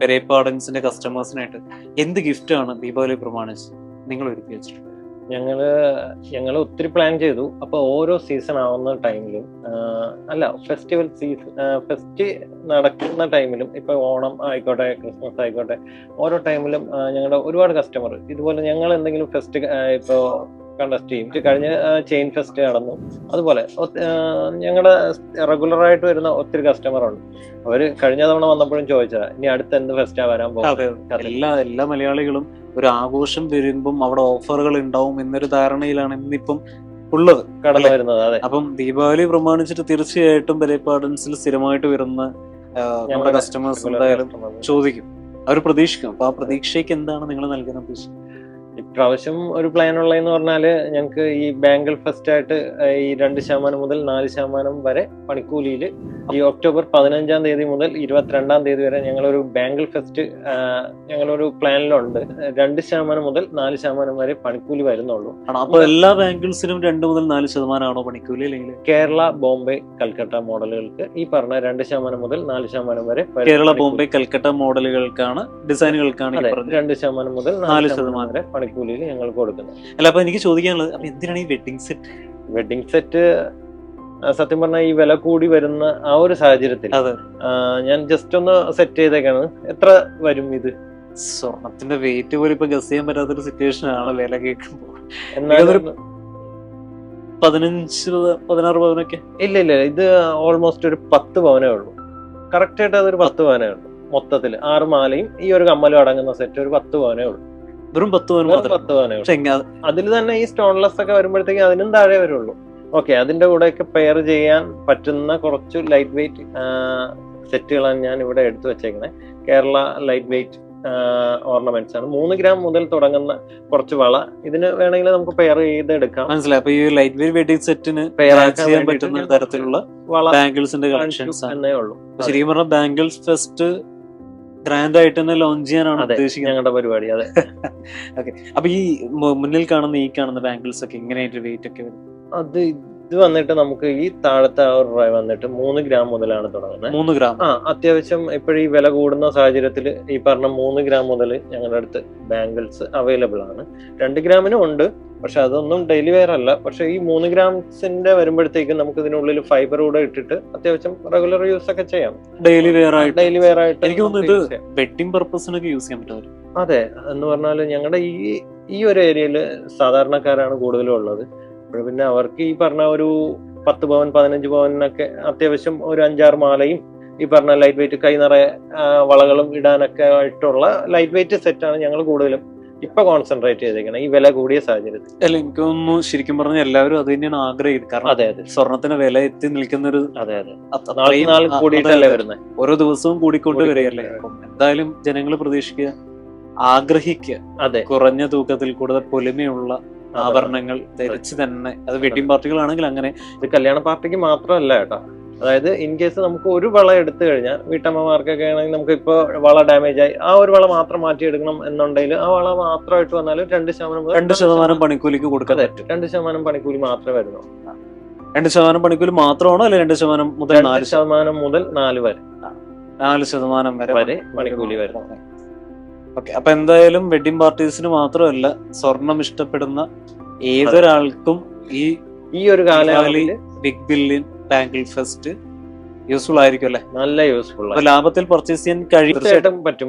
പെരേപ്പാടൻസിന്റെ കസ്റ്റമേഴ്സിനായിട്ട് എന്ത് ഗിഫ്റ്റ് ആണ് ദീപാവലി പ്രമാണിച്ച് നിങ്ങൾ ഒരുക്കി വെച്ചിട്ടുള്ളത്? ഞങ്ങൾ ഞങ്ങൾ ഒത്തിരി പ്ലാൻ ചെയ്തു. അപ്പോൾ ഓരോ സീസൺ ആവുന്ന ടൈമിലും അല്ല ഫെസ്റ്റിവൽ സീസൺ ഫെസ്റ്റ് നടക്കുന്ന ടൈമിലും ഇപ്പൊ ഓണം ആയിക്കോട്ടെ ക്രിസ്മസ് ആയിക്കോട്ടെ ഓരോ ടൈമിലും ഞങ്ങളുടെ ഒരുപാട് കസ്റ്റമർ ഇതുപോലെ ഞങ്ങൾ എന്തെങ്കിലും ഫെസ്റ്റ് ഇപ്പോ കണ്ടസ്റ്റ് ചെയ്യും കഴിഞ്ഞ ചെയിൻ ഫെസ്റ്റ് നടന്നു. അതുപോലെ ഞങ്ങളുടെ റെഗുലറായിട്ട് വരുന്ന ഒത്തിരി കസ്റ്റമർ ഉണ്ട്. അവർ കഴിഞ്ഞ തവണ വന്നപ്പോഴും ചോദിച്ചാ ഇനി അടുത്ത് എന്ത് ഫെസ്റ്റാ വരാൻ പോകുന്നത്? എല്ലാ എല്ലാ മലയാളികളും ഒരു ആഘോഷം വരുമ്പം അവിടെ ഓഫറുകൾ ഉണ്ടാവും എന്നൊരു ധാരണയിലാണ് ഇന്നിപ്പം ഉള്ളത് കടന്നു വരുന്നത് അതെ. അപ്പം ദീപാവലി പ്രമാണിച്ചിട്ട് തീർച്ചയായിട്ടും പെരേപ്പാടൻസിൽ സ്ഥിരമായിട്ട് വരുന്ന നമ്മുടെ കസ്റ്റമേഴ്സ് എന്തായാലും ചോദിക്കും. അവർ പ്രതീക്ഷിക്കും. അപ്പൊ ആ പ്രതീക്ഷയ്ക്ക് എന്താണ് നിങ്ങൾ നൽകുന്ന പ്രതീക്ഷ ഇപ്രാവശ്യം ഒരു പ്ലാൻ ഉള്ളതെന്ന് പറഞ്ഞാൽ ഞങ്ങൾക്ക് ഈ ബാങ്കിൾ ഫസ്റ്റ് ആയിട്ട് ഈ രണ്ട് ശതമാനം മുതൽ നാല് ശതമാനം വരെ പണിക്കൂലിയിൽ ഈ ഒക്ടോബർ പതിനഞ്ചാം തീയതി മുതൽ ഇരുപത്തിരണ്ടാം തീയതി വരെ ഞങ്ങളൊരു ബാങ്കിൾ ഫെസ്റ്റ് ഞങ്ങളൊരു പ്ലാനിലുണ്ട്. രണ്ട് ശതമാനം മുതൽ നാല് ശതമാനം വരെ പണിക്കൂലി വരുന്നുള്ളൂ. അപ്പോൾ അപ്പൊ എല്ലാ ബാങ്കിൾസിനും രണ്ട് മുതൽ നാല് ശതമാനമാണോ പണിക്കൂലി അല്ലെങ്കിൽ? കേരള ബോംബെ കൽക്കട്ട മോഡലുകൾക്ക് ഈ പറഞ്ഞ രണ്ട് ശതമാനം മുതൽ നാല് ശതമാനം വരെ കേരള ബോംബെ കൽക്കട്ട മോഡലുകൾക്കാണ് ഡിസൈനുകൾക്കാണ് രണ്ട് ശതമാനം മുതൽ നാല്. ശതമാനം. വരെ പണിക്കൂലിയിൽ ഞങ്ങൾ കൊടുക്കുന്നത്. അല്ല അപ്പൊ എനിക്ക് ചോദിക്കാനുള്ളത് അപ്പൊ എന്തിനാണ് ഈ വെഡിങ് സെറ്റ്? വെഡിങ് സെറ്റ് സത്യം പറഞ്ഞാൽ ഈ വില കൂടി വരുന്ന ആ ഒരു സാഹചര്യത്തിൽ ഞാൻ ജസ്റ്റ് ഒന്ന് സെറ്റ് ചെയ്തേക്കാണ്. എത്ര വരും ഇത്? സ്വർണത്തിന്റെ വെയിറ്റ് പോലും ഇപ്പൊ ഗസ് ചെയ്യാൻ പറ്റാത്തൊരു സിറ്റുവേഷൻ ആണ് വില കേൾക്കുമ്പോൾ എന്നാലും പതിനഞ്ച് പതിനാറ് പവനൊക്കെ? ഇല്ല ഇല്ല ഇത് ഓൾമോസ്റ്റ് ഒരു പത്ത് പവനേ ഉള്ളൂ. കറക്റ്റ് ആയിട്ട് അതൊരു പത്ത് പവനേ ഉള്ളൂ മൊത്തത്തിൽ ആറ് മാലയും ഈ ഒരു കമ്മലും അടങ്ങുന്ന സെറ്റ് ഒരു പത്ത് പവനേ ഉള്ളൂ. വെറും പത്ത് വെറും പത്ത് പവനേ ഉള്ളൂ. അതിൽ തന്നെ ഈ സ്റ്റോൺലെസ് ഒക്കെ വരുമ്പോഴത്തേക്കും അതിനും താഴെ വരുള്ളൂ. ഓക്കെ അതിന്റെ കൂടെയൊക്കെ പെയർ ചെയ്യാൻ പറ്റുന്ന കുറച്ച് ലൈറ്റ് വെയിറ്റ് സെറ്റുകളാണ് ഞാൻ ഇവിടെ എടുത്തു വെച്ചേക്കുന്നത് കേരള ലൈറ്റ് വെയിറ്റ് ഓർണമെന്റ്സ് ആണ്. മൂന്ന് ഗ്രാം മുതൽ തുടങ്ങുന്ന കുറച്ച് വള. ഇതിന് വേണമെങ്കിൽ നമുക്ക് പെയർ ചെയ്തെടുക്കാം. മനസ്സിലായി. അപ്പൊ ഈ ലൈറ്റ് വെയിറ്റ് വെഡിങ് സെറ്റിന് പെയർ ചെയ്യാൻ പറ്റുന്ന തരത്തിലുള്ള വള ബാംഗിൾസിന്റെ കളക്ഷൻസ് എന്നേ ഉള്ളൂ. ശരിക്കും പറഞ്ഞ ബാംഗിൾസ് ഫെസ്റ്റ് ഗ്രാൻഡ് ആയിട്ട് തന്നെ ലോഞ്ച് ചെയ്യാനാണ് ഉദ്ദേശിക്കുന്നത്. ഞങ്ങളുടെ പരിപാടി. അതെ. അപ്പൊ ഈ മുന്നിൽ കാണുന്ന ഈ കാണുന്ന ബാംഗിൾസ് ഒക്കെ ഇങ്ങനെയായിട്ട് വെയിറ്റ് ഒക്കെ വരും അത് ഇത് വന്നിട്ട് നമുക്ക് ഈ താഴത്തെ ആ ഒരു റയ വന്നിട്ട് മൂന്ന് ഗ്രാം മുതലാണ് തുടങ്ങുന്നത്. മൂന്ന് ഗ്രാം. ആ അത്യാവശ്യം ഇപ്പോഴും ഈ വില കൂടുന്ന സാഹചര്യത്തിൽ ഈ പറഞ്ഞ മൂന്ന് ഗ്രാം മുതൽ ഞങ്ങളുടെ അടുത്ത് ബാംഗിൾസ് അവൈലബിൾ ആണ്. രണ്ട് ഗ്രാമിനും ഉണ്ട് പക്ഷെ അതൊന്നും ഡെയിലി വെയർ അല്ല. പക്ഷെ ഈ മൂന്ന് ഗ്രാംസിന്റെ വരുമ്പോഴത്തേക്കും നമുക്ക് ഇതിനുള്ളിൽ ഫൈബർ കൂടെ ഇട്ടിട്ട് അത്യാവശ്യം റെഗുലർ യൂസ് ഒക്കെ ചെയ്യാം. ഡെയിലി വെയർ ആയിട്ട്. ഡെയിലി വെയർ ആയിട്ട് എനിക്ക് തോന്നുന്നു ഇത് വെഡിങ് പർപ്പസിനൊക്കെ യൂസ് ചെയ്യാൻ പറ്റും അതെ എന്ന് പറഞ്ഞാൽ ഞങ്ങളുടെ ഈ ഈ ഒരു ഏരിയയിൽ സാധാരണക്കാരാണ് കൂടുതലും ഉള്ളത്. അപ്പോൾ പിന്നെ അവർക്ക് ഈ പറഞ്ഞ ഒരു പത്ത് പവൻ പതിനഞ്ച് പവനൊക്കെ അത്യാവശ്യം ഒരു അഞ്ചാറ് മാലയും ഈ പറഞ്ഞ ലൈറ്റ് വെയിറ്റ് കൈ നിറയെ വളകളും ഇടാനൊക്കെ ആയിട്ടുള്ള ലൈറ്റ് വെയിറ്റ് സെറ്റാണ് ഞങ്ങൾ കൂടുതലും ഇപ്പൊ കോൺസെൻട്രേറ്റ് ചെയ്തേക്കുന്നത് ഈ വില കൂടിയ സാഹചര്യത്തിൽ. അല്ല എനിക്ക് തോന്നുന്നു ശരിക്കും പറഞ്ഞ എല്ലാവരും അത് തന്നെയാണ് ആഗ്രഹിക്കുന്നത് കാരണം അതെ അതെ. സ്വർണത്തിന് വില എത്തി നിൽക്കുന്ന ഒരു അതെ. അതെ നാൾ കൂടിയിട്ടല്ലേ. വരുന്നത് ഓരോ ദിവസവും കൂടിക്കൊണ്ട് വരികയല്ലേ? എന്തായാലും ജനങ്ങൾ പ്രതീക്ഷിക്കുക ആഗ്രഹിക്കുക അതെ. കുറഞ്ഞ തൂക്കത്തിൽ കൂടുതൽ പൊലിമയുള്ള ആഭരണങ്ങൾ ധരിച്ച് തന്നെ അത് വെഡിങ് പാർട്ടികളാണെങ്കിൽ അങ്ങനെ. ഇത് കല്യാണ പാർട്ടിക്ക് മാത്രമല്ല കേട്ടോ. അതായത് ഇൻ കേസ് നമുക്ക് ഒരു വള എടുത്തു കഴിഞ്ഞാൽ വീട്ടമ്മമാർക്കൊക്കെ ആണെങ്കിൽ നമുക്ക് ഇപ്പോൾ വള ഡാമേജ് ആയി ആ ഒരു വള മാത്രം മാറ്റിയെടുക്കണം എന്നുണ്ടെങ്കിൽ ആ വള മാത്രമായിട്ട് വന്നാൽ രണ്ട് ശതമാനം രണ്ട് ശതമാനം പണിക്കൂലിക്ക് കൊടുക്കാൻ പറ്റും. രണ്ട് ശതമാനം പണിക്കൂലി മാത്രമേ വരുന്നു രണ്ട് ശതമാനം പണിക്കൂലി മാത്രമാണോ അല്ലെ രണ്ട് ശതമാനം മുതൽ നാല് ശതമാനം? ശതമാനം മുതൽ നാല് വരെ. നാല് ശതമാനം വരെ വരെ പണിക്കൂലി വരുന്നു. ഓക്കെ അപ്പൊ എന്തായാലും വെഡിങ് പാർട്ടീസിന് മാത്രമല്ല സ്വർണം ഇഷ്ടപ്പെടുന്ന ഏതൊരാൾക്കും ഈ ഈ ഒരു കാലയളവിൽ big billion bangle fest useful ആയിരിക്കും അല്ലെ? നല്ല യൂസ്ഫുൾ ലാഭത്തിൽ പർച്ചേസ് ചെയ്യാൻ കഴിയും. തീർച്ചയായിട്ടും പറ്റും.